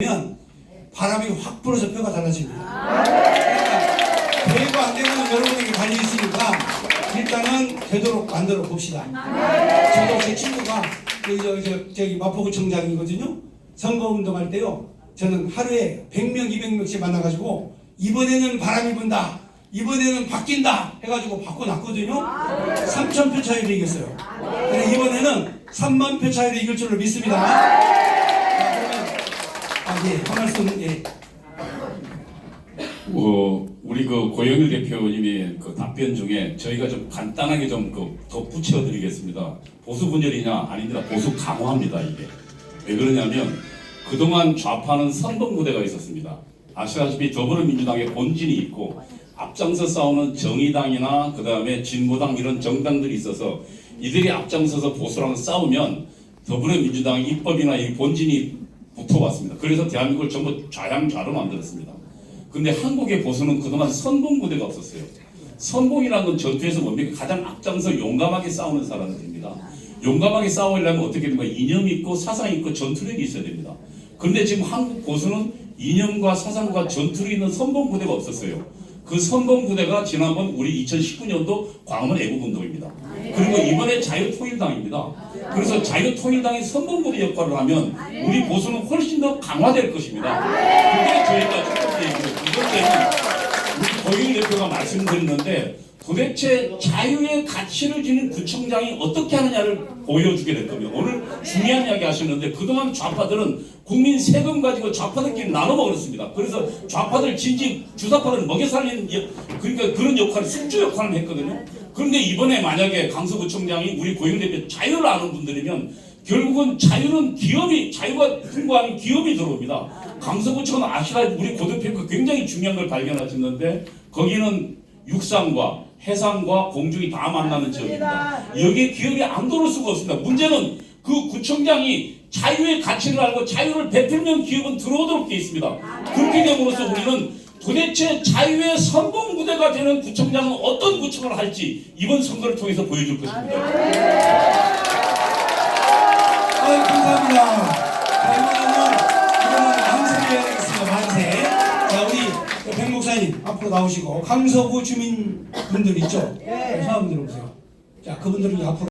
면 바람이 확 불어서 뼈가 달라집니다. 그러니까 되고 안 되고는 여러분에게 달려 있으니까 일단은 되도록 만들어 봅시다. 저도 제 친구가 그 저, 저, 저기 마포구청장이거든요. 선거운동할 때요. 저는 하루에 100명, 200명씩 만나가지고 이번에는 바람이 분다. 이번에는 바뀐다. 해가지고 바꿔놨거든요. 3,000표 차이로 이겼어요. 이번에는 3만 표 차이로 이길 줄로 믿습니다. 아, 예, 한 말씀, 예. 어, 우리 그 고영일 대표님의 그 답변 중에 저희가 좀 간단하게 좀 그 덧붙여 드리겠습니다. 보수 분열이냐 아닙니다. 보수 강화입니다 이게. 왜 그러냐면 그동안 좌파는 선동부대가 있었습니다. 아시다시피 더불어민주당의 본진이 있고 앞장서 싸우는 정의당이나 그 다음에 진보당 이런 정당들이 있어서 이들이 앞장서서 보수랑 싸우면 더불어민주당 입법이나 이 본진이 붙어왔습니다. 그래서 대한민국을 전부 좌양좌로 만들었습니다. 근데 한국의 보수는 그동안 선봉부대가 없었어요. 선봉이라는 건 전투에서 뭡니까? 가장 앞장서 용감하게 싸우는 사람들입니다. 용감하게 싸우려면 어떻게 됩니까? 이념이 있고 사상이 있고 전투력이 있어야 됩니다. 그런데 지금 한국 보수는 이념과 사상과 전투력이 있는 선봉 부대가 없었어요. 그 선봉 부대가 지난번 우리 2019년도 광화문 애국운동입니다. 그리고 이번에 자유통일당입니다. 그래서 자유통일당이 선봉부대 역할을 하면 우리 보수는 훨씬 더 강화될 것입니다. 그게 저희가 첫 번째 얘기고 두 번째는 고영 대표가 말씀드렸는데 도대체 자유의 가치를 지닌 구청장이 어떻게 하느냐를 보여주게 될 겁니다. 오늘 중요한 이야기 하셨는데 그동안 좌파들은 국민 세금 가지고 좌파들끼리 나눠 먹었습니다. 그래서 좌파들 진지 주사파들 먹여 살리는 역- 그러니까 그런 역할을 숙주 역할을 했거든요. 그런데 이번에 만약에 강서구청장이 우리 고영 대표 자유를 아는 분들이면 결국은 자유는 기업이 자유가 풍부한 기업이 들어옵니다. 강서구청은 아시다시피 우리 고 대표가 굉장히 중요한 걸 발견하셨는데 거기는 육상과 해상과 공중이 다 만나는 지역입니다. 여기에 기업이 안 들어올 수가 없습니다. 문제는 그 구청장이 자유의 가치를 알고 자유를 베풀면 기업은 들어오도록 되어 있습니다. 그렇게 됨으로써 우리는 도대체 자유의 선봉부대가 되는 구청장은 어떤 구청을 할지 이번 선거를 통해서 보여줄 것입니다. 앞으로 나오시고, 강서구 주민분들 있죠? 네. 사람들 오세요. 자, 그분들은 앞으로